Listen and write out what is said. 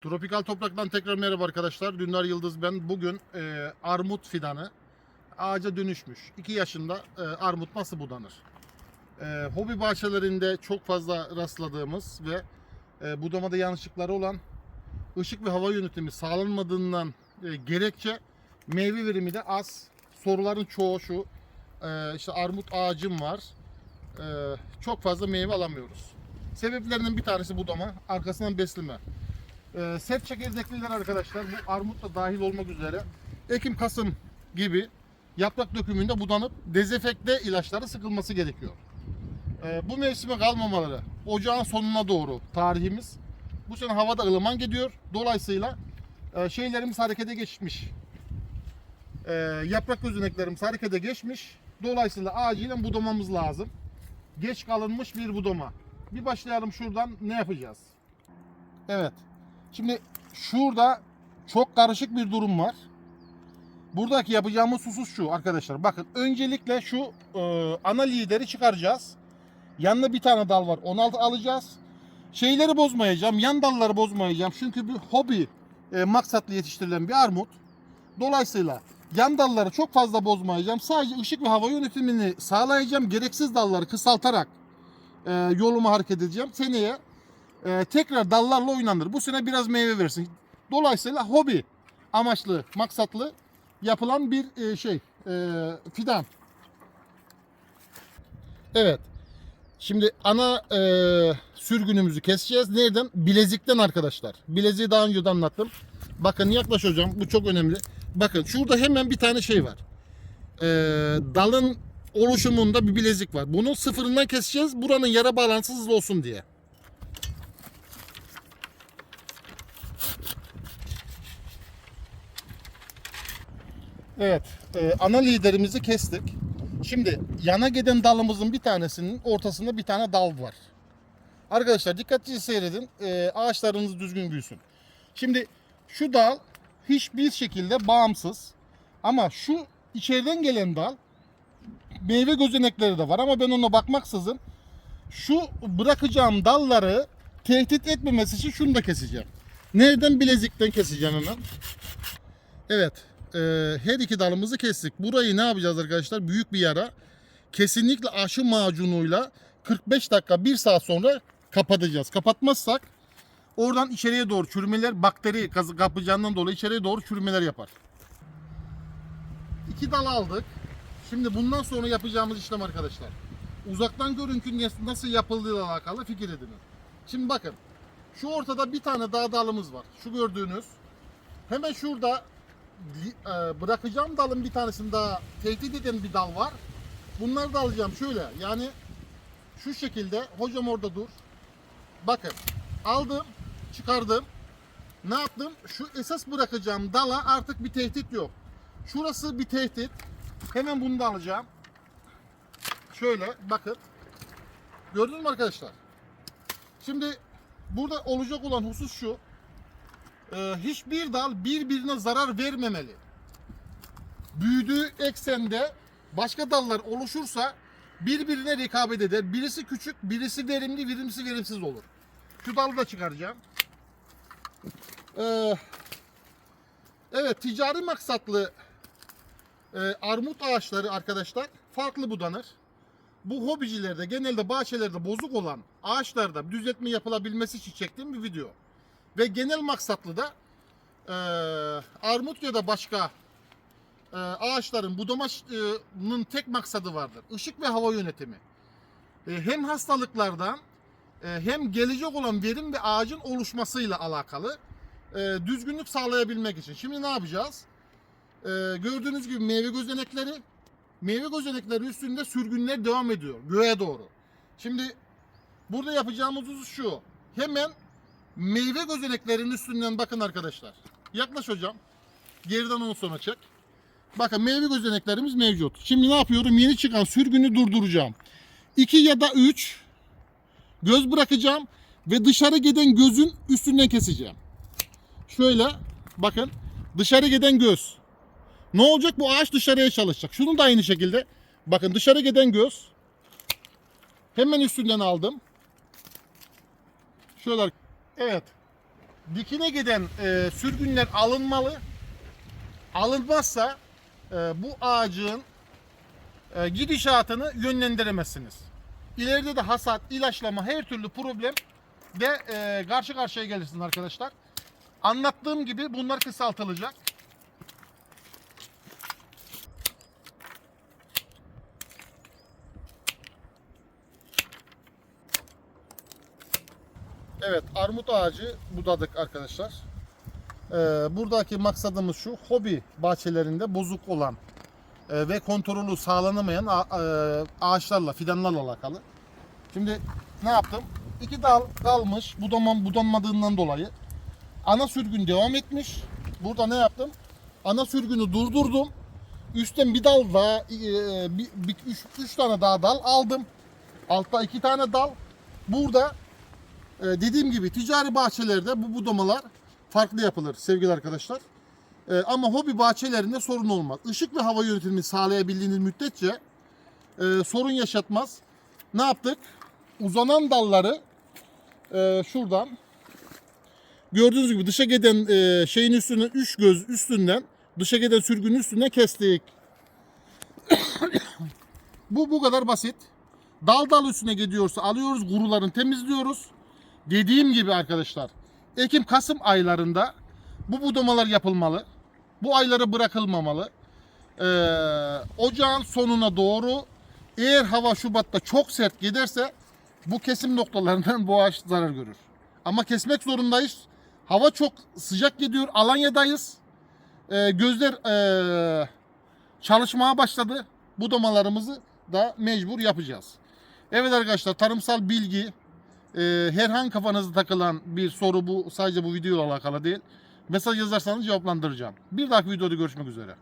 Tropikal Toprak'tan tekrar merhaba arkadaşlar. Dündar Yıldız ben. Bugün e, armut fidanı ağaca dönüşmüş. 2 yaşında e, armut nasıl budanır? E, hobi bahçelerinde çok fazla rastladığımız ve e, budamada yanlışlıkları olan ışık ve hava yönetimi sağlanmadığından e, gerekçe meyve verimi de az. Soruların çoğu şu. E, işte armut ağacım var. E, çok fazla meyve alamıyoruz. Sebeplerinden bir tanesi budama, arkasından besleme. Ee, sert çekirdekliler arkadaşlar bu armut da dahil olmak üzere Ekim Kasım gibi yaprak dökümünde budanıp dezenfekte ilaçları sıkılması gerekiyor. Ee, bu mevsime kalmamaları ocağın sonuna doğru tarihimiz. Bu sene havada ılıman gidiyor. Dolayısıyla e, şeylerimiz harekete geçmiş. Ee, yaprak gözeneklerimiz harekete geçmiş. Dolayısıyla acilen budamamız lazım. Geç kalınmış bir budama. Bir başlayalım şuradan ne yapacağız? Evet. Şimdi şurada çok karışık bir durum var. Buradaki yapacağımız husus şu arkadaşlar. Bakın öncelikle şu e, ana lideri çıkaracağız. Yanında bir tane dal var. 16 alacağız. Şeyleri bozmayacağım. Yan dalları bozmayacağım. Çünkü bir hobi e, maksatlı yetiştirilen bir armut. Dolayısıyla yan dalları çok fazla bozmayacağım. Sadece ışık ve hava yönetimini sağlayacağım. Gereksiz dalları kısaltarak e, yolumu hareket edeceğim. Seneye e, tekrar dallarla oynanır. Bu sene biraz meyve versin. Dolayısıyla hobi amaçlı, maksatlı yapılan bir e, şey, e, fidan. Evet. Şimdi ana e, sürgünümüzü keseceğiz. Nereden? Bilezikten arkadaşlar. Bileziği daha önce de anlattım. Bakın yaklaş hocam. Bu çok önemli. Bakın şurada hemen bir tane şey var. E, dalın oluşumunda bir bilezik var. Bunu sıfırından keseceğiz. Buranın yara bağlantısı hızlı olsun diye. Evet, e, ana liderimizi kestik. Şimdi yana giden dalımızın bir tanesinin ortasında bir tane dal var. Arkadaşlar dikkatli seyredin. E, ağaçlarınız düzgün büyüsün. Şimdi şu dal hiçbir şekilde bağımsız. Ama şu içeriden gelen dal meyve gözenekleri de var ama ben ona bakmaksızın şu bırakacağım dalları tehdit etmemesi için şunu da keseceğim. Nereden bilezikten keseceğim hemen. Evet. E, her iki dalımızı kestik. Burayı ne yapacağız arkadaşlar? Büyük bir yara. Kesinlikle aşı macunuyla 45 dakika 1 saat sonra kapatacağız. Kapatmazsak oradan içeriye doğru çürümeler bakteri kapacağından dolayı içeriye doğru çürümeler yapar. İki dal aldık. Şimdi bundan sonra yapacağımız işlem arkadaşlar. Uzaktan görüntü nasıl yapıldığıyla alakalı fikir edinin. Şimdi bakın. Şu ortada bir tane daha dalımız var. Şu gördüğünüz. Hemen şurada e, bırakacağım dalın bir tanesini daha tehdit eden bir dal var. Bunları da alacağım şöyle. Yani şu şekilde. Hocam orada dur. Bakın. Aldım. Çıkardım. Ne yaptım? Şu esas bırakacağım dala artık bir tehdit yok. Şurası bir tehdit. Hemen bunu da alacağım. Şöyle bakın. Gördünüz mü arkadaşlar? Şimdi burada olacak olan husus şu. Ee, hiçbir dal birbirine zarar vermemeli. Büyüdüğü eksende başka dallar oluşursa birbirine rekabet eder. Birisi küçük, birisi verimli, birisi verimsiz olur. Şu dalı da çıkaracağım. Ee, evet, ticari maksatlı e, armut ağaçları arkadaşlar farklı budanır. Bu hobicilerde genelde bahçelerde bozuk olan ağaçlarda düzeltme yapılabilmesi için çektiğim bir video. Ve genel maksatlı da e, armut ya da başka e, ağaçların budamanın tek maksadı vardır. Işık ve hava yönetimi. E, hem hastalıklardan e, hem gelecek olan verim ve ağacın oluşmasıyla alakalı e, düzgünlük sağlayabilmek için. Şimdi ne yapacağız? E, gördüğünüz gibi meyve gözenekleri meyve gözenekleri üstünde sürgünler devam ediyor göğe doğru. Şimdi burada yapacağımız husus şu. Hemen meyve gözeneklerinin üstünden bakın arkadaşlar. Yaklaş hocam. Geriden onu sonra çek. Bakın meyve gözeneklerimiz mevcut. Şimdi ne yapıyorum? Yeni çıkan sürgünü durduracağım. 2 ya da 3 göz bırakacağım ve dışarı giden gözün üstünden keseceğim. Şöyle bakın dışarı giden göz. Ne olacak? Bu ağaç dışarıya çalışacak. Şunu da aynı şekilde. Bakın dışarı giden göz. Hemen üstünden aldım. Şöyle. Evet. dikine giden e, sürgünler alınmalı. Alınmazsa e, bu ağacın e, gidişatını yönlendiremezsiniz. İleride de hasat, ilaçlama, her türlü problem de e, karşı karşıya gelirsiniz arkadaşlar. Anlattığım gibi bunlar kısaltılacak. Evet, armut ağacı budadık arkadaşlar. Ee, buradaki maksadımız şu, hobi bahçelerinde bozuk olan e, ve kontrolü sağlanamayan a- e, ağaçlarla, fidanlarla alakalı. Şimdi ne yaptım? İki dal kalmış, budamam budanmadığından dolayı. Ana sürgün devam etmiş. Burada ne yaptım? Ana sürgünü durdurdum. Üstten bir dal daha, e, bir, bir, üç, üç tane daha dal aldım. Altta iki tane dal. Burada ee, dediğim gibi ticari bahçelerde bu budamalar farklı yapılır sevgili arkadaşlar. Ee, ama hobi bahçelerinde sorun olmaz. Işık ve hava yönetimini sağlayabildiğiniz müddetçe e, sorun yaşatmaz. Ne yaptık? Uzanan dalları e, şuradan gördüğünüz gibi dışa giden e, şeyin üstüne üç göz üstünden dışa giden sürgünün üstüne kestik. bu bu kadar basit. Dal dal üstüne gidiyorsa alıyoruz, gurularını temizliyoruz. Dediğim gibi arkadaşlar Ekim-Kasım aylarında bu budamalar yapılmalı. Bu aylara bırakılmamalı. Ee, ocağın sonuna doğru eğer hava Şubat'ta çok sert giderse bu kesim noktalarından bu ağaç zarar görür. Ama kesmek zorundayız. Hava çok sıcak gidiyor. Alanya'dayız. Ee, gözler ee, çalışmaya başladı. Budamalarımızı da mecbur yapacağız. Evet arkadaşlar tarımsal bilgi, ee, herhangi kafanızda takılan bir soru bu sadece bu video ile alakalı değil. Mesaj yazarsanız cevaplandıracağım. Bir dahaki videoda görüşmek üzere.